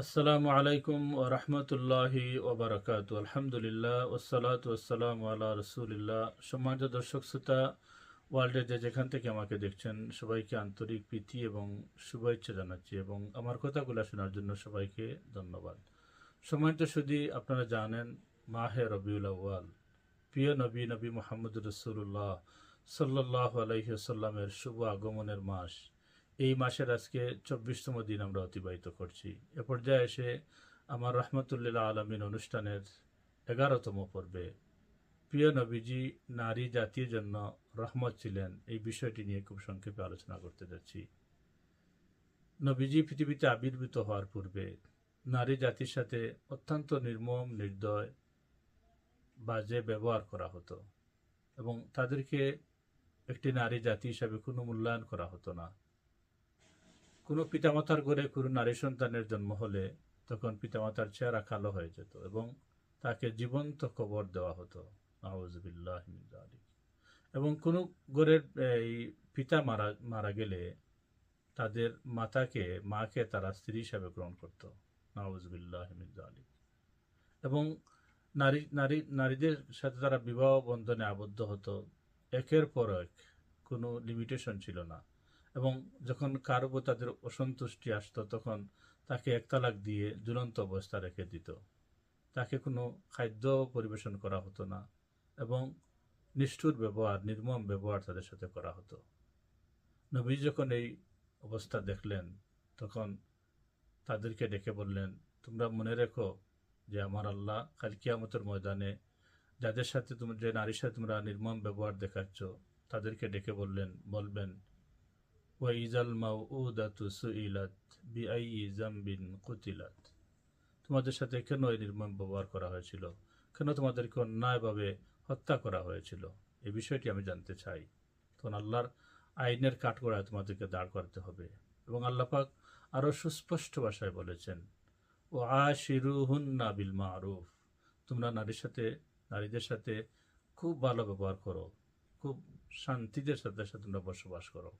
আসসালামু আলাইকুম ও রহমতুল্লাহি ওবরাকাত আলহামদুলিল্লাহ ওসালাত ওসালাম আল্লাহ রসুলিল্লাহ। সম্মানিত দর্শক শ্রোতা ওয়ার্ল্ডের যে যেখান থেকে আমাকে দেখছেন, সবাইকে আন্তরিক প্রীতি এবং শুভেচ্ছা জানাচ্ছি এবং আমার কথাগুলো শোনার জন্য সবাইকে ধন্যবাদ। সম্মানিত শুধু আপনারা জানেন, মাহে রবিউল আউ্য়াল, প্রিয় নবী নবী মোহাম্মদ রসুল্লাহ সাল্লাহ আলহিসাল্লামের শুভ আগমনের মাস। এই মাসের আজকে চব্বিশতম দিন আমরা অতিবাহিত করছি। এ পর্যায়ে এসে আমার রহমতুল্লাহ আলমিন অনুষ্ঠানের এগারোতম পর্বে প্রিয় নবীজি নারী জাতির জন্য রহমত ছিলেন এই বিষয়টি নিয়ে খুব সংক্ষেপে আলোচনা করতে যাচ্ছি। নবীজি পৃথিবীতে আবির্ভূত হওয়ার পূর্বে নারী জাতির সাথে অত্যন্ত নির্মম, নির্দয় বাজে ব্যবহার করা হতো এবং তাদেরকে একটি নারী জাতি হিসাবে কোনো মূল্যায়ন করা হতো না। কোনো পিতামাতার ঘরে কোনো নারী সন্তানের জন্ম হলে তখন পিতামাতার চেহারা কালো হয়ে যেত এবং তাকে জীবন্ত কবর দেওয়া হতো। আউজবিল্লাহ এবং কোনো ঘরের, এই পিতা মারা মারা গেলে তাদের মাতাকে, মাকে তারা স্ত্রী হিসাবে গ্রহণ করতো। নাউজবিল্লাহ আলী এবং নারী নারী, নারীদের সাথে তারা বিবাহ বন্ধনে আবদ্ধ হতো। একের পর এক কোনো লিমিটেশন ছিল না। এবং যখন কারও উপর তাদের অসন্তুষ্টি আসতো, তখন তাকে এক তালাক দিয়ে ঝুলন্ত অবস্থা রেখে দিত। তাকে কোনো খাদ্য পরিবেশন করা হতো না এবং নিষ্ঠুর ব্যবহার, নির্মম ব্যবহার তাদের সাথে করা হতো। নবী যখন এই অবস্থা দেখলেন, তখন তাদেরকে ডেকে বললেন, তোমরা মনে রেখো যে আমার আল্লাহ কাল কিয়ামতের ময়দানে যাদের সাথে তুমি, যে নারীর সাথে তোমরা নির্মম ব্যবহার দেখাচ্ছ, তাদেরকে ডেকে বললেন, বলবেন ওয়াইজাল মাউদাতু সুইলাত বিআই জামবিন কুতিলাত তোমাদের সাথে কেন এই নির্মম ব্যবহার করা হয়েছিল? কেন তোমাদেরকে অন্যায়ভাবে হত্যা করা হয়েছিল? এই বিষয়টি আমি জানতে চাই। তখন আল্লাহর আইনের কাঠগড়ায় তোমাদেরকে দাঁড় করতে হবে এবং আল্লাপাক আরও সুস্পষ্ট ভাষায় বলেছেন ও আশিরু হুন্না বিল মারুফ তোমরা নারীর সাথে, নারীদের সাথে খুব ভালো ব্যবহার করো, খুব শান্তিদের সাথে সাথে তোমরা বসবাস করো।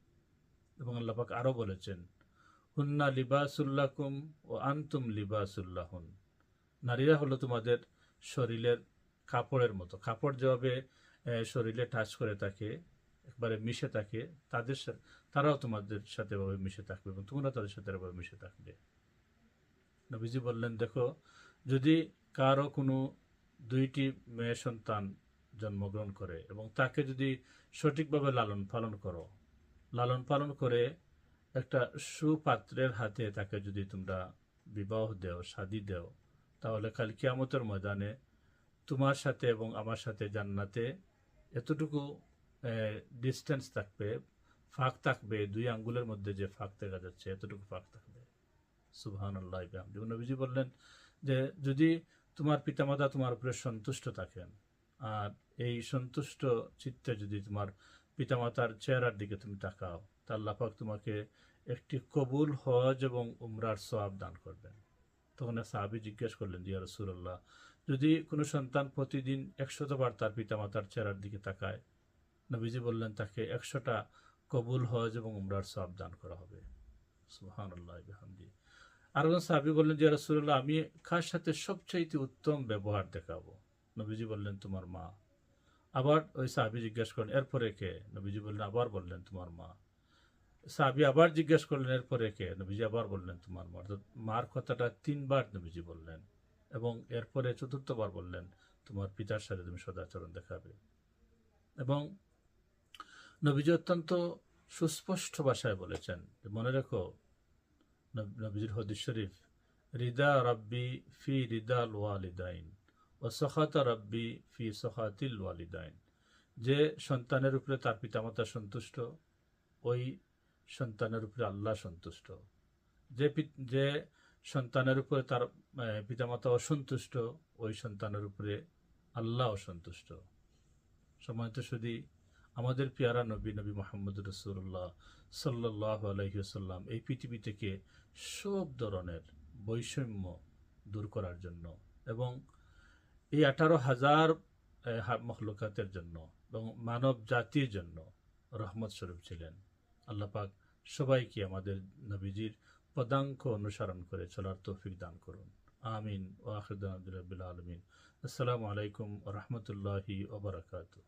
এবং আল্লাপাক আরও বলেছেন, হুন্না লিবাসুল্লাকুম ও আন্তুম লিবাসুল্লাহুন। নারীরা হলো তোমাদের শরীরের কাপড়ের মতো। কাপড় যেভাবে শরীরে টাচ করে থাকে, একবারে মিশে থাকে, তাদের তারাও তোমাদের সাথে এভাবে মিশে থাকবে এবং তোমরা তাদের সাথে এভাবে মিশে থাকবে। নবীজি বললেন, দেখো, যদি কারও কোনো দুইটি মেয়ে সন্তান জন্মগ্রহণ করে এবং তাকে যদি সঠিকভাবে লালন পালন করো লালন পালন করে একটা সুপাত্রের হাতে তাকে যদি তোমরা বিবাহ দেও, শাদি দেও, তাহলে কাল কিয়ামতের ময়দানে তোমার সাথে এবং আমার সাথে জান্নাতে এতটুকু ডিস্টেন্স থাকবে, ফাঁক থাকবে, দুই আঙ্গুলের মধ্যে যে ফাঁক দেখা যাচ্ছে, এতটুকু ফাঁক থাকবে। সুবহান আল্লাহ যেমন নবীজি বললেন যে, যদি তোমার পিতামাতা তোমার উপরে সন্তুষ্ট থাকেন, আর এই সন্তুষ্ট চিত্তে যদি তোমার পিতামাতার চেহারার দিকে তুমি তাকাও। তা আল্লাপাক তোমাকে একটি কবুল হজ এবং উমরার সোয়াব দান করবেন। তখন সাহাবি জিজ্ঞেস করলেন জিয়া রসুল্লাহ যদি কোনো সন্তান প্রতিদিন একশতবার তার পিতামাতার চেহারার দিকে তাকায়, নবীজি বললেন, তাকে একশোটা কবুল হজ এবং উমরার সোয়াব দান করা হবে। সুহান আল্লাহ হামদি আর সাহাবি বললেন যে রসুল্লাহ আমি কার সাথে সবচাইতে উত্তম ব্যবহার দেখাবো? নবীজি বললেন, তোমার মা। আবার ওই সাহাবি জিজ্ঞেস করলেন, এরপরে কে? নবীজি বললেন, আবার বললেন তোমার মা। সাহাবি আবার জিজ্ঞেস করলেন, এরপরে কে? নবীজি আবার বললেন, তোমার মা। অর্থাৎ মার কথাটা তিনবার নবীজি বললেন এবং এরপরে চতুর্থবার বললেন, তোমার পিতার সাথে তুমি সদাচরণ দেখাবে। এবং নবীজি অত্যন্ত সুস্পষ্ট ভাষায় বলেছেন মনে রেখো নবীজির হদিস শরীফ, রিদা রব্বি ফি রিদাল ওয়ালিদাইন ও সখাতা রব্বি ফি সখাতিল ওয়ালিদাইন। যে সন্তানের উপরে তার পিতামাতা সন্তুষ্ট, ওই সন্তানের উপরে আল্লাহ সন্তুষ্ট। যে যে সন্তানের উপরে তার পিতামাতা অসন্তুষ্ট ওই সন্তানের উপরে আল্লাহ অসন্তুষ্ট সময়ত শুধু আমাদের পেয়ারা নবী নবী মোহাম্মদ রসুল্লাহ সাল্লাহ আলহিসাল্লাম এই পৃথিবী থেকে সব ধরনের বৈষম্য দূর করার জন্য এবং এই আঠারো হাজার মখলুকাতের জন্য এবং মানব জাতির জন্য রহমত স্বরূপ ছিলেন। আল্লাপাক সবাইকে আমাদের নবীজির পদাঙ্ক অনুসরণ করে চলার তৌফিক দান করুন। আমিন। ওয়াহিদ আলমিন। আসসালামু আলাইকুম রহমতুল্লাহি ওবরাকাতু